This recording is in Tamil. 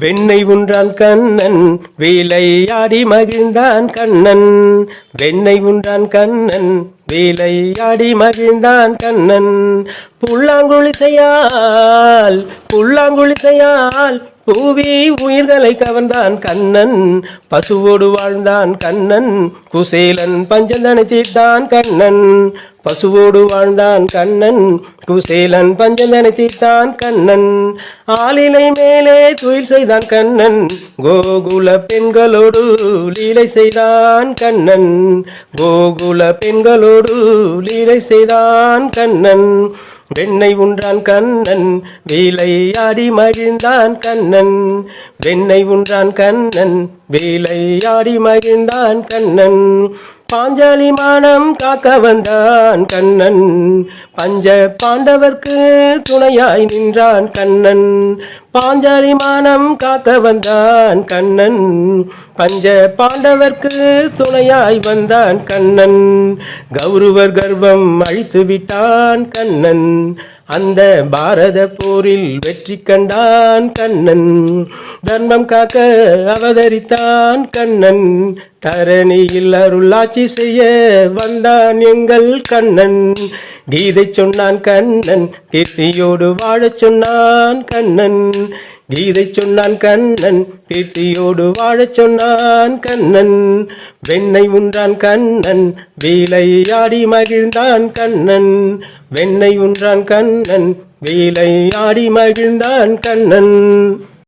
வெண்ணை உன்றான் கண்ணன் வேலையாடி மகிழ்ந்தான் கண்ணன். வெண்ணை உன்றான் கண்ணன் வேலையாடி மகிழ்ந்தான் கண்ணன். புல்லாங்குழிசையால் புல்லாங்குழிசையால் பூவி உயிர்களை கவர்ந்தான் கண்ணன் பசுவோடு வாழ்ந்தான் கண்ணன் குசேலன் பஞ்சந்தனை தீர்த்தான் கண்ணன். பசுவோடு வாழ்ந்தான் கண்ணன் குசேலன் பஞ்சந்தனை தீர்த்தான் கண்ணன். ஆளிலை மேலே துயில் செய்தான் கண்ணன் கோகுல பெண்களோடு லீலை செய்தான் கண்ணன். கோகுல பெண்களோடு லீலை செய்தான் கண்ணன். வெண்ணை உன்றான் கண்ணன் வேலையாடி மகிழ்ந்தான் கண்ணன். வெண்ணை உன்றான் கண்ணன் வேலையாடி மகிழ்ந்தான் கண்ணன். பாஞ்சாலி மானம் காக்க வந்தான் கண்ணன். பஞ்ச பாண்டவர்க்கு துணையாய் நின்றான் கண்ணன். பாஞ்சாலி மானம் காக்க வந்தான் கண்ணன். பஞ்ச பாண்டவர்க்கு துணையாய் வந்தான் கண்ணன். கௌரவர் கர்வம் அழித்து விட்டான் கண்ணன். அந்த பாரத போரில் வெற்றி கண்டான் கண்ணன். தர்மம் காக்க அவதரித்தான் கண்ணன். தரணியில் அருளாட்சி செய்ய வந்தான் எங்கள் கண்ணன். கீதை சொன்னான் கண்ணன் கீர்த்தியோடு வாழச் சொன்னான் கண்ணன். கீதை சொன்னான் கண்ணன் கீர்த்தியோடு வாழச் சொன்னான் கண்ணன். வெண்ணை உன்றான் கண்ணன் வேலையாடி மகிழ்ந்தான் கண்ணன். வெண்ணை உன்றான் கண்ணன் வேலையாடி மகிழ்ந்தான் கண்ணன்.